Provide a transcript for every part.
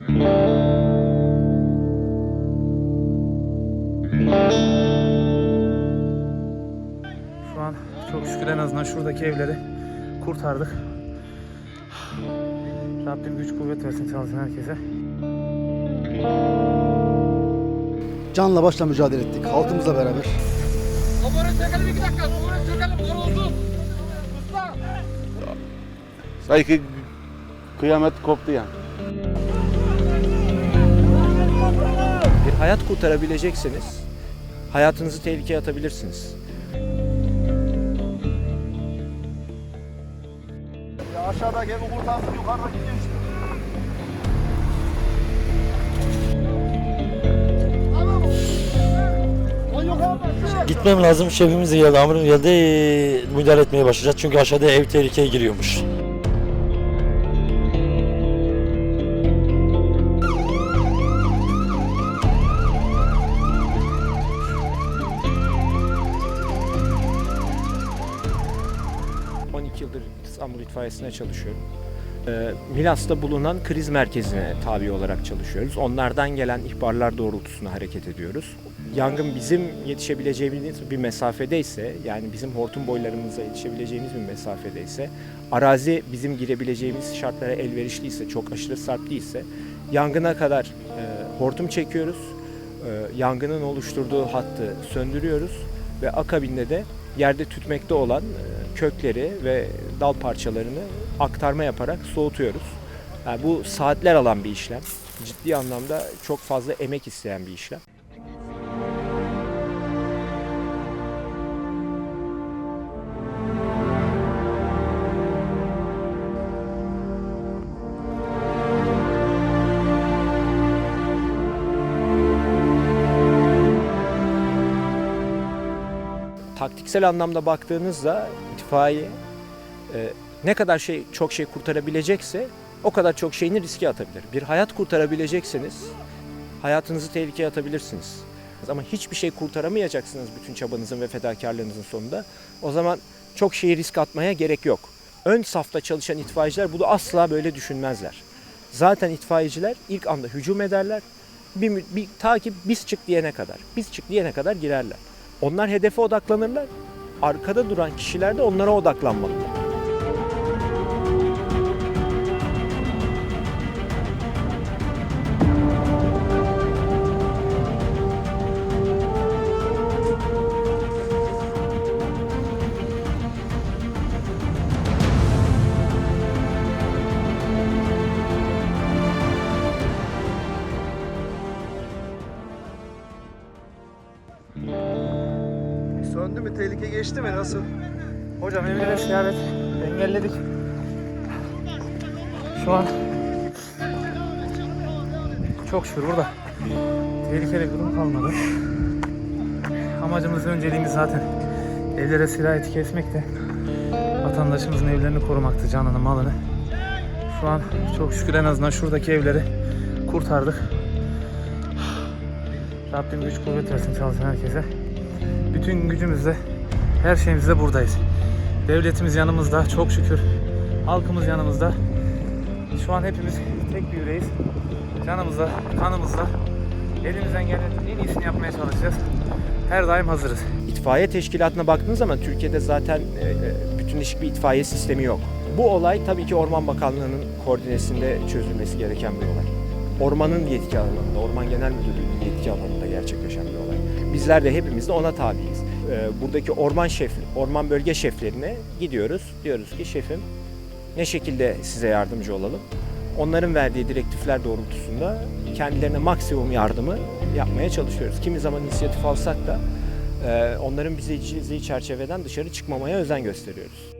Şu an çok şükür en azından şuradaki evleri kurtardık. Rabbim güç kuvvet versin çalışan herkese. Canla başla mücadele ettik halkımızla beraber. Motoru çekelim iki dakika. Motoru çekelim. Yoruldu. Usta. Sanki kıyamet koptu yani. Hayat kurtarabilecekseniz hayatınızı tehlikeye atabilirsiniz. Ya aşağıdaki evi kurtarsın yukarıdaki gençler. Gitmem lazım. Şefimiz geldi, amirim geldi. Müdahale etmeye başlayacağız. Çünkü aşağıda ev tehlikeye giriyormuş. İtfaiyesi'ne çalışıyorum. Ee, Milas'ta bulunan kriz merkezine tabi olarak çalışıyoruz. Onlardan gelen ihbarlar doğrultusunda hareket ediyoruz. Yangın bizim yetişebileceğimiz bir mesafedeyse, yani bizim hortum boylarımıza yetişebileceğimiz bir mesafedeyse, arazi bizim girebileceğimiz şartlara elverişliyse, çok aşırı sarp değilse, yangına kadar e, hortum çekiyoruz. E, yangının oluşturduğu hattı söndürüyoruz ve akabinde de yerde tütmekte olan e, kökleri ve dal parçalarını aktarma yaparak soğutuyoruz. Yani bu saatler alan bir işlem. Ciddi anlamda çok fazla emek isteyen bir işlem. Taktiksel anlamda baktığınızda itfaiye e, ne kadar şey çok şey kurtarabilecekse o kadar çok şeyini riske atabilir. Bir hayat kurtarabilecekseniz hayatınızı tehlikeye atabilirsiniz. Ama hiçbir şey kurtaramayacaksınız bütün çabanızın ve fedakarlığınızın sonunda. O zaman çok şeyi risk atmaya gerek yok. Ön safta çalışan itfaiyeciler bunu asla böyle düşünmezler. Zaten itfaiyeciler ilk anda hücum ederler. Bir, bir ta ki biz çık diyene kadar, biz çık diyene kadar girerler. Onlar hedefe odaklanırlar. Arkada duran kişiler de onlara odaklanmalı. Tehlike geçti mi nasıl? Hocam evlere ziyaret engelledik. Şu an çok şükür burada tehlikeli bir durum kalmadı. Amacımız önceliğimiz zaten evlere sirayeti kesmekti. Vatandaşımızın evlerini korumaktı, canını, malını. Şu an çok şükür en azından şuradaki evleri kurtardık. Rabbim güç kuvvet versin çalışan herkese. Bütün gücümüzle her şeyimizle buradayız. Devletimiz yanımızda çok şükür. Halkımız yanımızda. Şu an hepimiz tek bir yüreğiz. Canımızla, kanımızla elimizden gelen en iyisini yapmaya çalışacağız. Her daim hazırız. İtfaiye teşkilatına baktığınız zaman Türkiye'de zaten e, e, bütünleşik bir itfaiye sistemi yok. Bu olay tabii ki Orman Bakanlığı'nın koordinesinde çözülmesi gereken bir olay. Ormanın yetki alanında, Orman Genel Müdürlüğü'nün yetki alanında gerçekleşen bir olay. Bizler de hepimiz de ona tabiiz. E, Buradaki orman şef, orman bölge şeflerine gidiyoruz. Diyoruz ki şefim ne şekilde size yardımcı olalım? Onların verdiği direktifler doğrultusunda kendilerine maksimum yardımı yapmaya çalışıyoruz. Kimi zaman inisiyatif alsak da e, onların çizdiği çerçeveden dışarı çıkmamaya özen gösteriyoruz.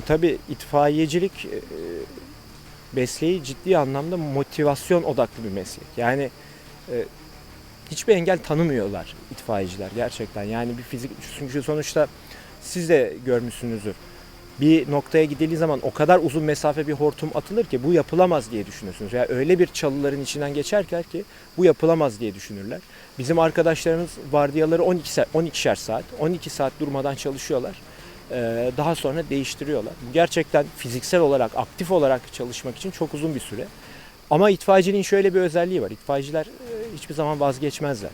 Şimdi tabii itfaiyecilik e, mesleği ciddi anlamda motivasyon odaklı bir meslek. Yani e, hiçbir engel tanımıyorlar itfaiyeciler gerçekten. Yani bir fizik çünkü sonuçta siz de görmüşsünüzdür. Bir noktaya gidildiği zaman o kadar uzun mesafe bir hortum atılır ki bu yapılamaz diye düşünürsünüz. Yani öyle bir çalıların içinden geçerler ki bu yapılamaz diye düşünürler. Bizim arkadaşlarımız vardiyaları 12 saat, 12'şer saat, 12 saat durmadan çalışıyorlar. Ee, daha sonra değiştiriyorlar. Gerçekten fiziksel olarak, aktif olarak çalışmak için çok uzun bir süre. Ama itfaiyeciliğin şöyle bir özelliği var. İtfaiyeciler e, hiçbir zaman vazgeçmezler.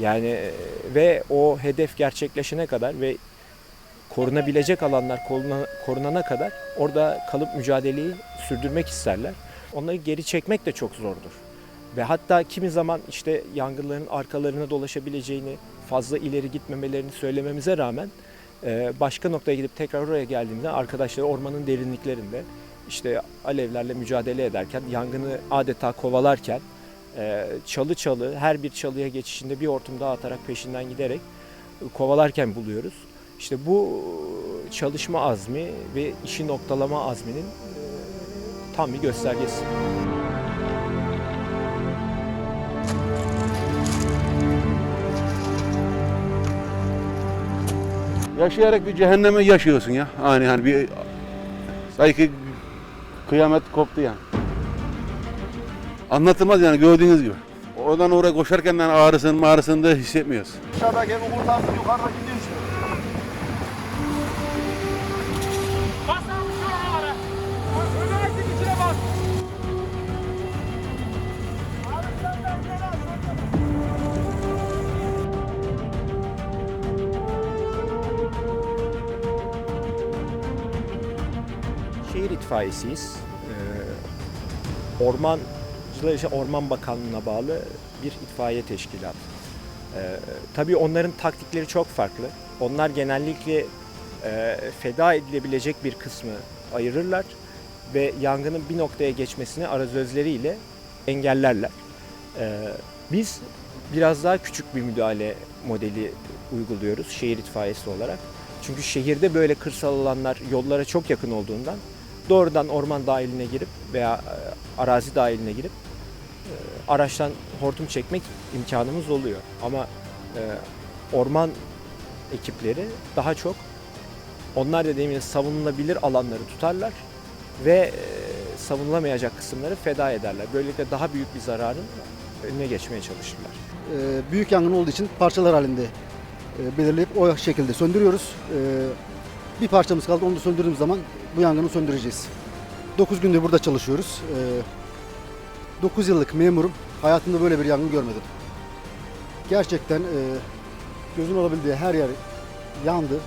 Yani e, ve o hedef gerçekleşene kadar ve korunabilecek alanlar koruna- korunana kadar orada kalıp mücadeleyi sürdürmek isterler. Onları geri çekmek de çok zordur. Ve hatta kimi zaman işte yangınların arkalarına dolaşabileceğini, fazla ileri gitmemelerini söylememize rağmen e, başka noktaya gidip tekrar oraya geldiğimde arkadaşları ormanın derinliklerinde işte alevlerle mücadele ederken, yangını adeta kovalarken e, çalı çalı her bir çalıya geçişinde bir hortum daha atarak peşinden giderek kovalarken buluyoruz. İşte bu çalışma azmi ve işi noktalama azminin e, tam bir göstergesi. Yaşayarak bir cehennemi yaşıyorsun ya. Hani hani bir sanki kıyamet koptu yani. Anlatılmaz yani gördüğünüz gibi. Oradan oraya koşarken yani ağrısını mağrısını da hissetmiyoruz. Aşağıdaki kurtarsın yukarıdaki itfaiyesiyiz. Ee, Ormancılar işte Orman Bakanlığı'na bağlı bir itfaiye teşkilatı. Ee, tabii onların taktikleri çok farklı. Onlar genellikle e, feda edilebilecek bir kısmı ayırırlar ve yangının bir noktaya geçmesini arazözleriyle engellerler. Ee, biz biraz daha küçük bir müdahale modeli uyguluyoruz şehir itfaiyesi olarak. Çünkü şehirde böyle kırsal alanlar yollara çok yakın olduğundan doğrudan orman dahiline girip veya e, arazi dahiline girip e, araçtan hortum çekmek imkanımız oluyor. Ama e, orman ekipleri daha çok onlar dediğim gibi savunulabilir alanları tutarlar ve savunulamayacak kısımları feda ederler. Böylelikle daha büyük bir zararın önüne geçmeye çalışırlar. Büyük yangın olduğu için parçalar halinde belirleyip o şekilde söndürüyoruz. Bir parçamız kaldı onu da söndürdüğümüz zaman bu yangını söndüreceğiz. 9 gündür burada çalışıyoruz. Ee, 9 yıllık memurum. Hayatımda böyle bir yangın görmedim. Gerçekten e, gözün olabildiği her yer yandı.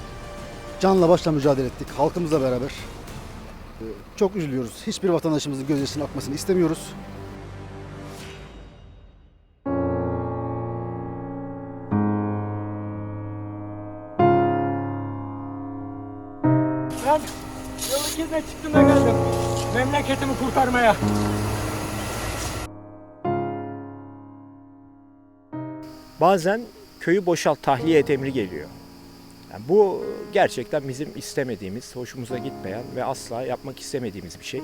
Canla başla mücadele ettik halkımızla beraber. Ee, çok üzülüyoruz. Hiçbir vatandaşımızın gözyaşının akmasını istemiyoruz. Ben yol ikizine çıktım da geldim. Memleketimi kurtarmaya. Bazen köyü boşalt, tahliye et emri geliyor. Yani bu gerçekten bizim istemediğimiz, hoşumuza gitmeyen ve asla yapmak istemediğimiz bir şey.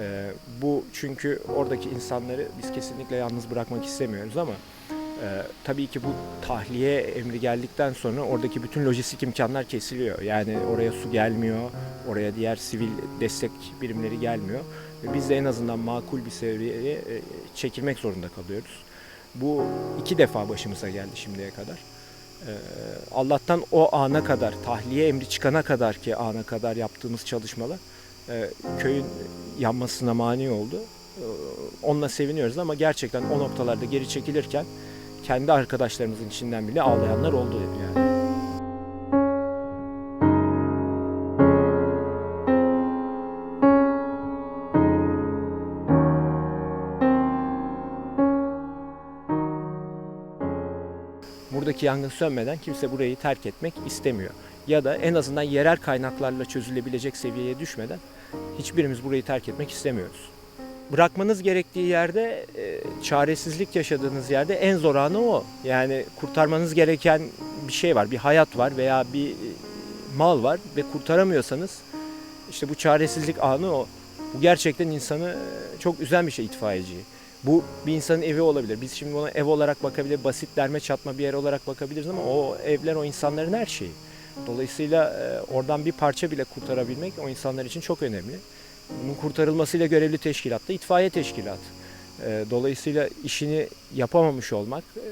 Ee, bu çünkü oradaki insanları biz kesinlikle yalnız bırakmak istemiyoruz ama e, tabii ki bu tahliye emri geldikten sonra oradaki bütün lojistik imkanlar kesiliyor. Yani oraya su gelmiyor, oraya diğer sivil destek birimleri gelmiyor. Biz de en azından makul bir seviyeye e, çekilmek zorunda kalıyoruz. Bu iki defa başımıza geldi şimdiye kadar. Ee, Allah'tan o ana kadar, tahliye emri çıkana kadar ki ana kadar yaptığımız çalışmalar e, köyün yanmasına mani oldu. Ee, Onunla seviniyoruz ama gerçekten o noktalarda geri çekilirken kendi arkadaşlarımızın içinden bile ağlayanlar oldu yani. Buradaki yangın sönmeden kimse burayı terk etmek istemiyor. Ya da en azından yerel kaynaklarla çözülebilecek seviyeye düşmeden hiçbirimiz burayı terk etmek istemiyoruz. Bırakmanız gerektiği yerde, e, çaresizlik yaşadığınız yerde en zor anı o. Yani kurtarmanız gereken bir şey var, bir hayat var veya bir e, mal var ve kurtaramıyorsanız işte bu çaresizlik anı o. Bu gerçekten insanı e, çok üzen bir şey itfaiyeciyi. Bu bir insanın evi olabilir. Biz şimdi ona ev olarak bakabilir, basit derme çatma bir yer olarak bakabiliriz ama o evler o insanların her şeyi. Dolayısıyla oradan bir parça bile kurtarabilmek o insanlar için çok önemli. Bunun kurtarılmasıyla görevli teşkilat da itfaiye teşkilatı. E, Dolayısıyla işini yapamamış olmak, e,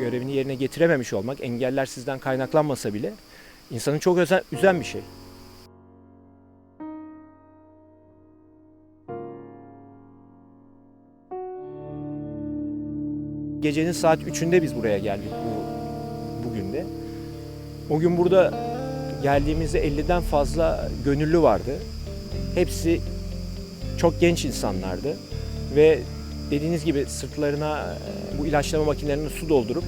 görevini yerine getirememiş olmak, engeller sizden kaynaklanmasa bile insanı çok özen, üzen bir şey. Gecenin saat 3'ünde biz buraya geldik bu, bugün de. O gün burada geldiğimizde 50'den fazla gönüllü vardı. Hepsi çok genç insanlardı ve dediğiniz gibi sırtlarına e, bu ilaçlama makinelerine su doldurup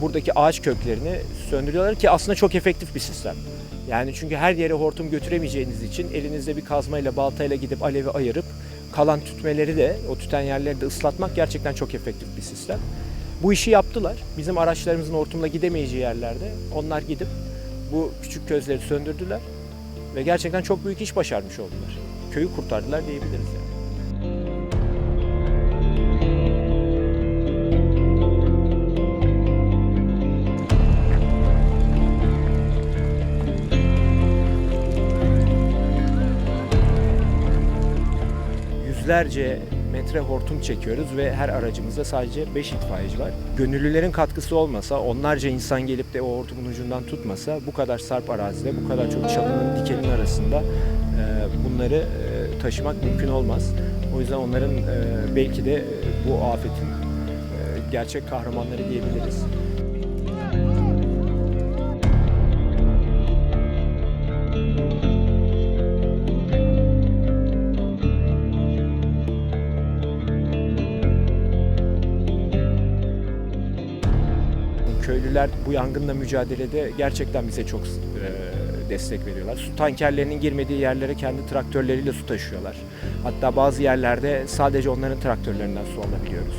buradaki ağaç köklerini söndürüyorlar ki aslında çok efektif bir sistem. Yani çünkü her yere hortum götüremeyeceğiniz için elinizde bir kazmayla baltayla gidip alevi ayırıp kalan tütmeleri de o tüten yerleri de ıslatmak gerçekten çok efektif bir sistem. Bu işi yaptılar. Bizim araçlarımızın hortumla gidemeyeceği yerlerde onlar gidip bu küçük közleri söndürdüler ve gerçekten çok büyük iş başarmış oldular. Köyü kurtardılar diyebiliriz yani. yüzlerce metre hortum çekiyoruz ve her aracımızda sadece 5 itfaiyeci var. Gönüllülerin katkısı olmasa, onlarca insan gelip de o hortumun ucundan tutmasa bu kadar sarp arazide, bu kadar çok çalının dikenin arasında e, bunları e, taşımak mümkün olmaz. O yüzden onların e, belki de bu afetin gerçek kahramanları diyebiliriz. Köylüler bu yangınla mücadelede gerçekten bize çok e, destek veriyorlar. Su tankerlerinin girmediği yerlere kendi traktörleriyle su taşıyorlar. Hatta bazı yerlerde sadece onların traktörlerinden su alabiliyoruz.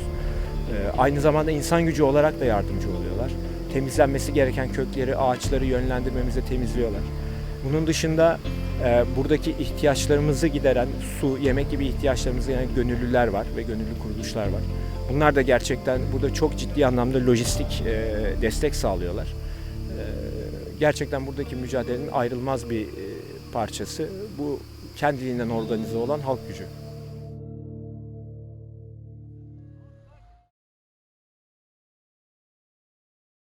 E, aynı zamanda insan gücü olarak da yardımcı oluyorlar. Temizlenmesi gereken kökleri, ağaçları yönlendirmemize temizliyorlar. Bunun dışında e, buradaki ihtiyaçlarımızı gideren su, yemek gibi ihtiyaçlarımızı gideren gönüllüler var ve gönüllü kuruluşlar var. Bunlar da gerçekten burada çok ciddi anlamda lojistik e, destek sağlıyorlar. E, gerçekten buradaki mücadelenin ayrılmaz bir e, parçası bu kendiliğinden organize olan halk gücü.